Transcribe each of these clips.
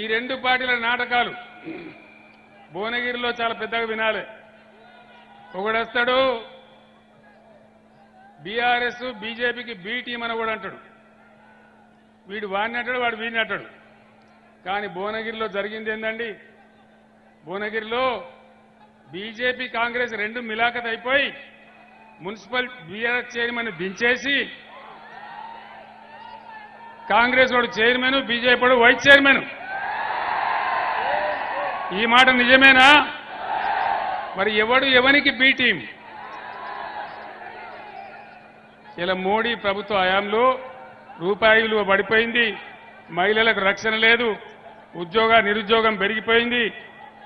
ఈ రెండు పార్టీల నాటకాలు భువనగిరిలో చాలా పెద్దగా వినాలి. ఒకడొస్తాడు బీఆర్ఎస్ బీజేపీకి బీ టీం అని కూడా అంటాడు. వీడు వాడిని అంటాడు వాడు వీడిని అంటాడు. కానీ భువనగిరిలో జరిగింది ఏంటండి భువనగిరిలో బీజేపీ కాంగ్రెస్ రెండు మిలాఖత్ అయిపోయి మున్సిపల్ బీఆర్ఎస్ చైర్మన్ దించేసి కాంగ్రెస్ వాడు చైర్మన్ బీజేపీ వాడు వైస్ చైర్మన్ ఈ మాట నిజమేనా? మరి ఎవడు ఎవనికి బీ టీం ఇలా మోడీ ప్రభుత్వ హయాంలో రూపాయి విలువ పడిపోయింది మహిళలకు రక్షణ లేదు ఉద్యోగ నిరుద్యోగం పెరిగిపోయింది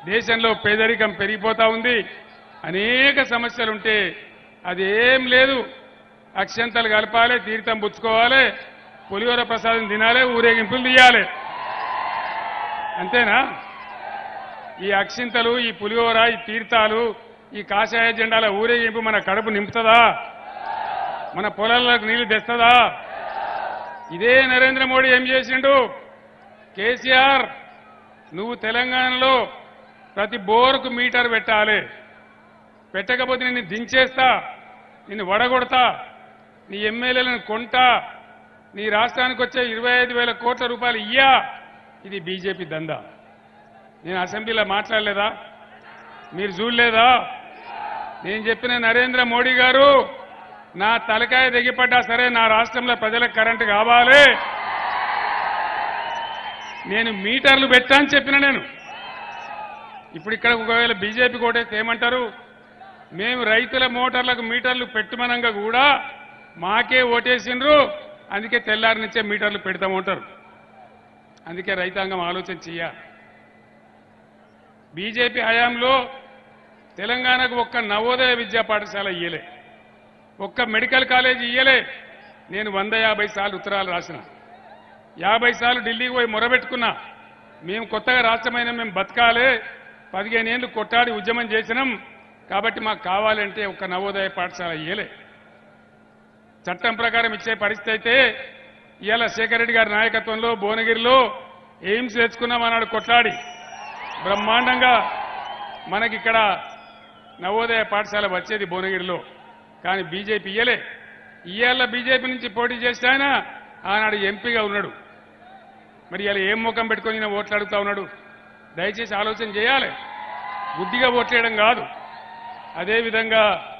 దేశంలో పేదరికం పెరిగిపోతా ఉంది. అనేక సమస్యలుంటే అది ఏం లేదు. అక్షంతలు కలపాలి తీర్థం పుచ్చుకోవాలి పులిహోర ప్రసాదం తినాలి ఊరేగింపులు తీయాలి. అంతేనా? ఈ అక్షింతలు ఈ పులిహోర ఈ తీర్థాలు ఈ కాషాయ జెండాల ఊరేగింపు మన కడుపు నింపుతుందా? మన పొలాలకు నీళ్ళు తెస్తుందా? ఇదే నరేంద్ర మోడీ ఏం చేసిండు? కేసీఆర్ నువ్వు తెలంగాణలో ప్రతి బోరుకు మీటర్ పెట్టాలి. పెట్టకపోతే నిన్ను దించేస్తా నిన్ను వడగొడతా నీ ఎమ్మెల్యేలను కొంటా నీ రాష్ట్రానికి వచ్చే ఇరవై ఐదు వేల కోట్ల రూపాయలు ఇయ్యా. ఇది బీజేపీ దందా. నేను అసెంబ్లీలో మాట్లాడలేదా? మీరు చూడలేదా? నేను చెప్పిన నరేంద్ర మోడీ గారు నా తలకాయ దిగిపడ్డా సరే నా రాష్ట్రంలో ప్రజలకు కరెంటు కావాలి. నేను మీటర్లు పెట్టా అని చెప్పిన నేను. ఇప్పుడు ఇక్కడ ఒకవేళ బీజేపీ కోటేస్తే ఏమంటారు? మేము రైతుల మోటార్లకు మీటర్లు పెట్టమనంగా కూడా మాకే ఓటేసిండ్రు. అందుకే తెల్లారి నుంచే మీటర్లు పెడతామంటారు. అందుకే రైతాంగం ఆలోచన చెయ్యాలి. బీజేపీ హయాంలో తెలంగాణకు ఒక్క నవోదయ విద్యా పాఠశాల ఇయ్యలే. ఒక్క మెడికల్ కాలేజ్ ఇయ్యలే. నేను వంద యాభై సార్లు ఉత్తరాలు రాసిన. యాభై సార్లు ఢిల్లీకి పోయి మొరబెట్టుకున్నా. మేము కొత్తగా రాష్ట్రమైన మేము బతకాలే. పదిహేను ఏళ్ళు కొట్టాడి ఉద్యమం చేసినాం. కాబట్టి మాకు కావాలంటే ఒక్క నవోదయ పాఠశాల ఇయ్యలే. చట్టం ప్రకారం ఇచ్చే పరిస్థితి అయితే ఇవాళ శేఖర్ రెడ్డి గారి నాయకత్వంలో భువనగిరిలో ఎయిమ్స్ తెచ్చుకున్నాం అన్నాడు కొట్లాడి. బ్రహ్మాండంగా మనకిక్కడ నవోదయ పాఠశాల వచ్చేది భువనగిరిలో. కానీ బీజేపీ ఇయ్యలే. ఇయ్యాల బీజేపీ నుంచి పోటీ చేస్తే ఆయన ఆనాడు ఎంపీగా ఉన్నాడు. మరి ఇలా ఏం ముఖం పెట్టుకొని ఈయన ఓట్లు అడుగుతా ఉన్నాడు? దయచేసి ఆలోచన చేయాలి. బుద్ధిగా ఓట్లేయడం కాదు. అదేవిధంగా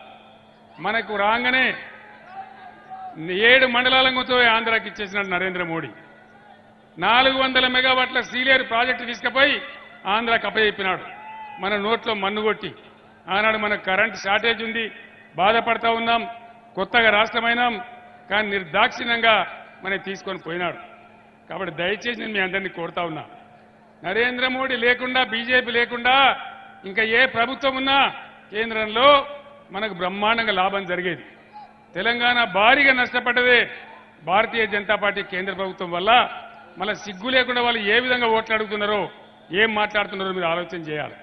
మనకు రాగానే ఏడు మండలాలతో ఆంధ్రాకి ఇచ్చేసినాడు నరేంద్ర మోడీ. నాలుగు వందల మెగావాట్ల సీలియర్ ప్రాజెక్టు తీసుకుపోయి ఆంధ్రాకి అప్పచెప్పినాడు. మన నోట్లో మన్ను కొట్టి. ఆనాడు మనకు కరెంట్ షార్టేజ్ ఉంది బాధపడతా ఉన్నాం కొత్తగా రాష్ట్రమైనాం కానీ నిర్దాక్షిణ్యంగా మనకి తీసుకొని పోయినాడు. కాబట్టి దయచేసి నేను మీ అందరినీ కోరుతా ఉన్నా. నరేంద్ర మోడీ లేకుండా బీజేపీ లేకుండా ఇంకా ఏ ప్రభుత్వం ఉన్నా కేంద్రంలో మనకు బ్రహ్మాండంగా లాభం జరిగేది. తెలంగాణ భారీగా నష్టపడ్డదే భారతీయ జనతా పార్టీ కేంద్ర ప్రభుత్వం వల్ల. మళ్ళీ సిగ్గు లేకుండా వాళ్ళు ఏ విధంగా ఓట్లు అడుగుతున్నారో ఏం మాట్లాడుతున్నారో మీరు ఆలోచన చేయాలి.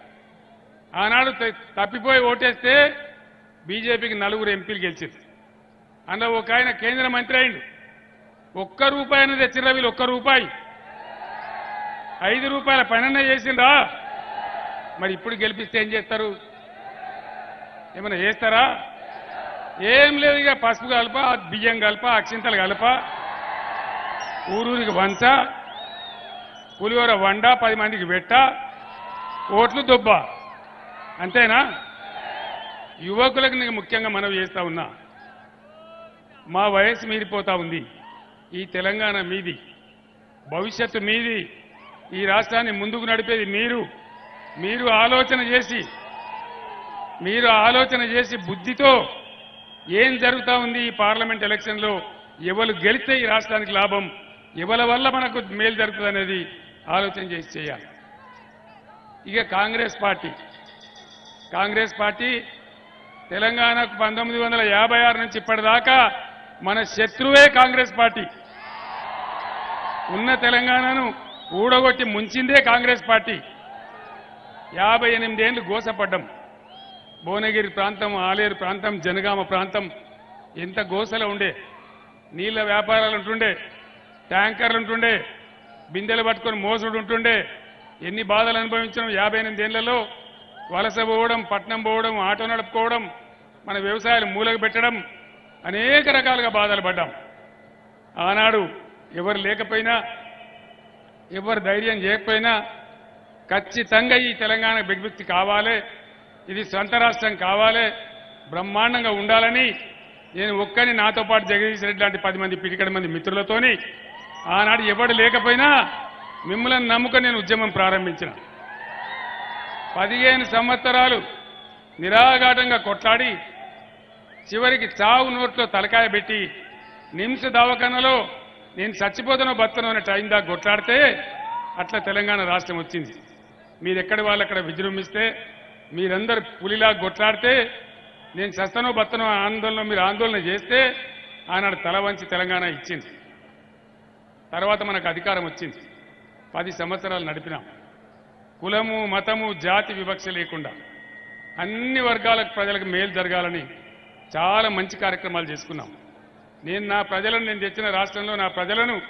ఆనాడు తప్పిపోయి ఓటేస్తే బీజేపీకి నలుగురు ఎంపీలు గెలిచింది అందులో ఒక ఆయన కేంద్ర మంత్రి అయిండు. ఒక్క రూపాయి అనేది తెచ్చిర్రా వీళ్ళు? ఒక్క రూపాయి. ఐదు రూపాయల పనన్న చేసిండ్రా? మరి ఇప్పుడు గెలిపిస్తే ఏం చేస్తారు? ఏమైనా చేస్తారా? ఏం లేదు ఇక పసుపు కలప బియ్యం కలప అక్షింతలు కలప ఊరూరికి వంచ పులిహోర వండ పది మందికి పెట్ట ఓట్లు దుబ్బ. అంతేనా? యువకులకు నేను ముఖ్యంగా మనవి చేస్తా ఉన్నా. మా వయసు మీరిపోతా ఉంది. ఈ తెలంగాణ మీది. భవిష్యత్తు మీది. ఈ రాష్ట్రాన్ని ముందుకు నడిపేది మీరు. మీరు ఆలోచన చేసి మీరు ఆలోచన చేసి బుద్ధితో ఏం జరుగుతూ ఉంది ఈ పార్లమెంట్ ఎలక్షన్లో? ఎవరు గెలిస్తే ఈ రాష్ట్రానికి లాభం? ఎవరి వల్ల మనకు మేలు జరుగుతుంది అనేది ఆలోచన చేసి చేయాలి. ఇక కాంగ్రెస్ పార్టీ. కాంగ్రెస్ పార్టీ తెలంగాణకు పంతొమ్మిది వందల యాభై ఆరు నుంచి ఇప్పటిదాకా మన శత్రువే కాంగ్రెస్ పార్టీ. ఉన్న తెలంగాణను ఊడగొట్టి ముంచిందే కాంగ్రెస్ పార్టీ. యాభై ఎనిమిదేళ్ళు గోసపడ్డం. భువనగిరి ప్రాంతం ఆలేరు ప్రాంతం జనగామ ప్రాంతం ఎంత గోసలో ఉండే. నీళ్ళ వ్యాపారాలు ఉంటుండే ట్యాంకర్లు ఉంటుండే బిందెలు పట్టుకొని మోసుడు ఉంటుండే. ఎన్ని బాధలు అనుభవించడం యాభై ఎనిమిది ఏళ్ళలో. వలస పోవడం పట్నం పోవడం ఆటో నడుపుకోవడం మన వ్యవసాయాలు మూలకు పెట్టడం అనేక రకాలుగా బాధలు పడ్డాం. ఆనాడు ఎవరు లేకపోయినా ఎవరు ధైర్యం చేయకపోయినా ఖచ్చితంగా ఈ తెలంగాణ విజ్ఞప్తి కావాలి. ఇది సొంత రాష్ట్రం కావాలి. బ్రహ్మాండంగా ఉండాలని నేను ఒక్కని నాతో పాటు జగదీష్ రెడ్డి లాంటి పది మంది పిటికడి మంది మిత్రులతోని ఆనాడు ఎవడు లేకపోయినా మిమ్మల్ని నమ్ముక నేను ఉద్యమం ప్రారంభించిన. పదిహేను సంవత్సరాలు నిరాఘాటంగా కొట్లాడి చివరికి చావు నోట్లో తలకాయ పెట్టి నిమ్స్ దవాఖానలో నేను చచ్చిపోతానో బతనో అనే టైం దాకా కొట్లాడితే అట్లా తెలంగాణ రాష్ట్రం వచ్చింది. మీరెక్కడి వాళ్ళు అక్కడ విజృంభిస్తే మీరందరు పులిలా కొట్లాడితే నేను చస్తనో బతనో ఆందోళన మీరు ఆందోళన చేస్తే ఆనాడు తల వంచి తెలంగాణ ఇచ్చింది. తర్వాత మనకు అధికారం వచ్చింది. పది సంవత్సరాలు నడిపినాం. కులము మతము జాతి వివక్ష లేకుండా అన్ని వర్గాలకు ప్రజలకు మేలు జరగాలని చాలా మంచి కార్యక్రమాలు చేసుకున్నాం. నేను నా ప్రజలను నేను తెచ్చిన రాష్ట్రంలో నా ప్రజలను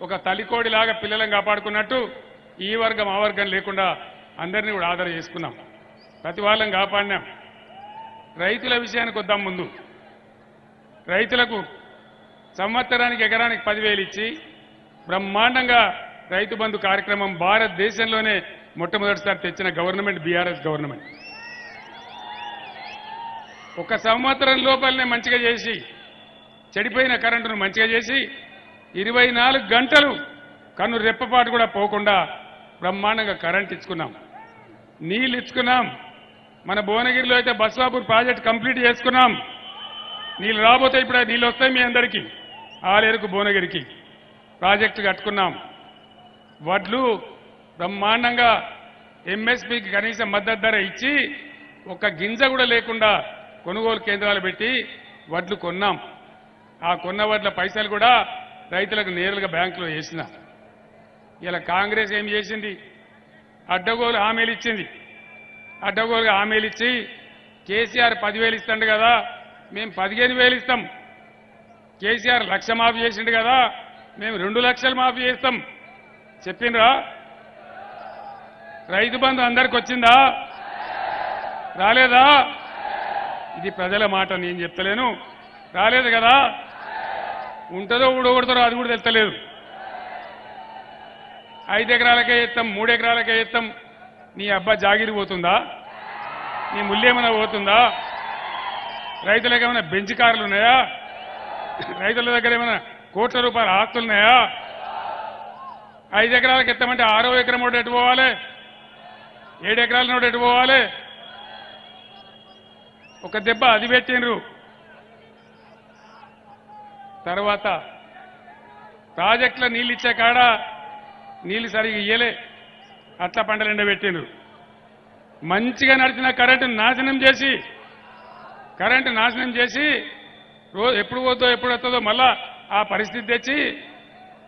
ఒక తలికోడిలాగా పిల్లలను కాపాడుకున్నట్టు ఈ వర్గం ఆ వర్గం లేకుండా అందరినీ కూడా ఆదర చేసుకున్నాం. ప్రతి వాళ్ళని కాపాడినాం. రైతుల విషయానికి వద్దాం ముందు. రైతులకు సంవత్సరానికి ఎకరానికి పదివేలు ఇచ్చి బ్రహ్మాండంగా రైతు బంధు కార్యక్రమం భారతదేశంలోనే మొట్టమొదటిసారి తెచ్చిన గవర్నమెంట్ బీఆర్ఎస్ గవర్నమెంట్. ఒక సంవత్సరం లోపలనే మంచిగా చేసి చెడిపోయిన కరెంటును మంచిగా చేసి ఇరవై నాలుగు గంటలు కన్ను రెప్పపాటు కూడా పోకుండా బ్రహ్మాండంగా కరెంట్ ఇచ్చుకున్నాం. నీళ్ళు ఇచ్చుకున్నాం. మన భువనగిరిలో అయితే బస్వాపూర్ ప్రాజెక్ట్ కంప్లీట్ చేసుకున్నాం. నీళ్ళు రాబోతే ఇప్పుడు నీళ్ళు వస్తాయి మీ అందరికీ. ఆలేరుకు భువనగిరికి. ప్రాజెక్టు కట్టుకున్నాం. వడ్లు బ్రహ్మాండంగా ఎంఎస్పీకి కనీస మద్దతు ధర ఇచ్చి ఒక గింజ కూడా లేకుండా కొనుగోలు కేంద్రాలు పెట్టి వడ్లు కొన్నాం. ఆ కొన్న వడ్ల పైసలు కూడా రైతులకు నేరుగా బ్యాంకులో వేసిన. ఇలా కాంగ్రెస్ ఏం చేసింది? అడ్డగోలు హామీలు ఇచ్చింది. అడ్డగోలుగా హామీలు ఇచ్చి కేసీఆర్ పదివేలు ఇస్తాడు కదా మేము పదిహేను వేలు ఇస్తాం. కేసీఆర్ లక్ష మాఫీ చేసిండు కదా మేము రెండు లక్షలు మాఫీ చేస్తాం. చెప్పిండ్రా? రైతు బంధు అందరికి వచ్చిందా? రాలేదా? ఇది ప్రజల మాట నేను చెప్తలేను. రాలేదు కదా? ఉంటుందో ఊడగొడతారో అది కూడా తెలుస్తలేదు. ఐదు ఎకరాలకే ఎత్తాం మూడు ఎకరాలకే నీ అబ్బా జాగిరి పోతుందా? నీ ముల్లేమైనా పోతుందా? రైతులకు ఏమైనా బెంచ్ కార్లు ఉన్నాయా? రైతుల దగ్గర ఏమైనా కోట్ల రూపాయల ఆస్తులు ఉన్నాయా? ఐదు ఎకరాలకు ఎత్తామంటే ఆరో ఎకరం ఒకటి ఎటు పోవాలి? ఏడు ఎకరాల నోటి ఎటు పోవాలి? ఒక దెబ్బ అది పెట్టినరు తర్వాత ప్రాజెక్టులో నీళ్ళు ఇచ్చే కాడ నీళ్ళు సరిగా ఇయ్యలే. అట్లా పంటలు ఎండబెట్టిండ్రు మంచిగా నడిచిన కరెంటు నాశనం చేసి కరెంటు నాశనం చేసి రోజు ఎప్పుడు పోతుందో ఎప్పుడు వస్తుందో మళ్ళా ఆ పరిస్థితి తెచ్చి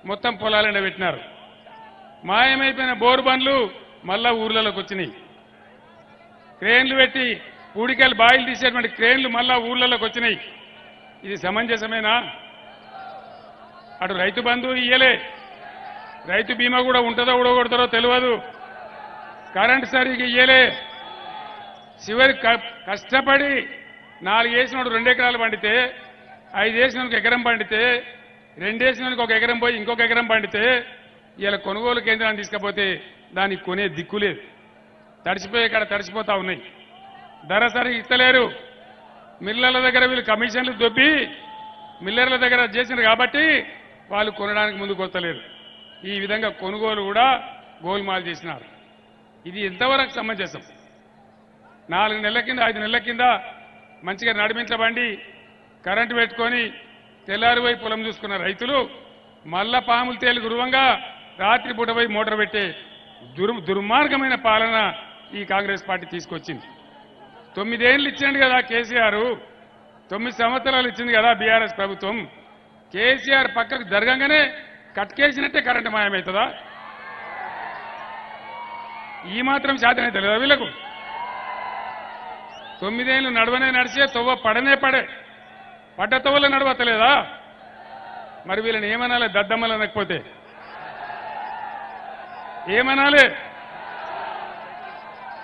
మొత్తం పొలాలు ఎండబెట్టినారు. మాయమైపోయిన బోరు బండ్లు మళ్ళా ఊర్లలోకి వచ్చినాయి. క్రేన్లు పెట్టి పూడికాయలు బాయిలు తీసేటువంటి క్రేన్లు మళ్ళా ఊర్లలోకి వచ్చినాయి. ఇది సమంజసమేనా? అటు రైతు బంధు ఇయ్యలే. రైతు బీమా కూడా ఉంటుందో ఉడగొడతారో తెలియదు కరెంట్ సరిగ్గా ఇయ్యలే. చివరి క- కష్టపడి నాలుగు వేసినోడు రెండు ఎకరాలు పండితే ఐదు వేసినోడికి ఎకరం పండితే రెండేసినానికి ఒక ఎకరం పోయి ఇంకొక ఎకరం పండితే ఇలా కొనుగోలు కేంద్రాన్ని తీసుకపోతే దానికి కొనే దిక్కు లేదు. తడిచిపోయి కాడ తడిచిపోతా ఉన్నాయి. ధర సరిగ్గా ఇస్తలేరు. మిల్లర్ల దగ్గర వీళ్ళు కమిషన్లు దొబ్బి మిల్లర్ల దగ్గర చేసిండ్రు కాబట్టి వాళ్ళు కొనడానికి ముందుకు వస్తలేరు. ఈ విధంగా కొనుగోలు కూడా గోల్మాల్ చేసినారు. ఇది ఎంతవరకు సమంజసం? నాలుగు నెలల కింద ఐదు నెలల కింద మంచిగా నడిమించబండి కరెంటు పెట్టుకొని తెల్లారిపోయి పొలం చూసుకున్న రైతులు మల్ల పాములు తేలి గురువంగా రాత్రి పోయి మోటార్ పెట్టే దుర్ దుర్మార్గమైన పాలన ఈ కాంగ్రెస్ పార్టీ తీసుకొచ్చింది. తొమ్మిదేళ్ళు ఇచ్చిండు కదా కేసీఆర్ తొమ్మిది సంవత్సరాలు ఇచ్చింది కదా బీఆర్ఎస్ ప్రభుత్వం. కేసీఆర్ పక్కకు జరగంగానే కట్కేసినట్టే కరెంటు మాయమవుతుందా? ఈ మాత్రం శాతనైతే లేదా వీళ్ళకు? తొమ్మిదేళ్ళు నడవనే నడిచే తొవ్వ పడనే పడే. పడ్డతో వల్ల నడవతలేదా? మరి వీళ్ళని ఏమనాలి? దద్దమ్మలు అనకపోతే. ఏమనాలి?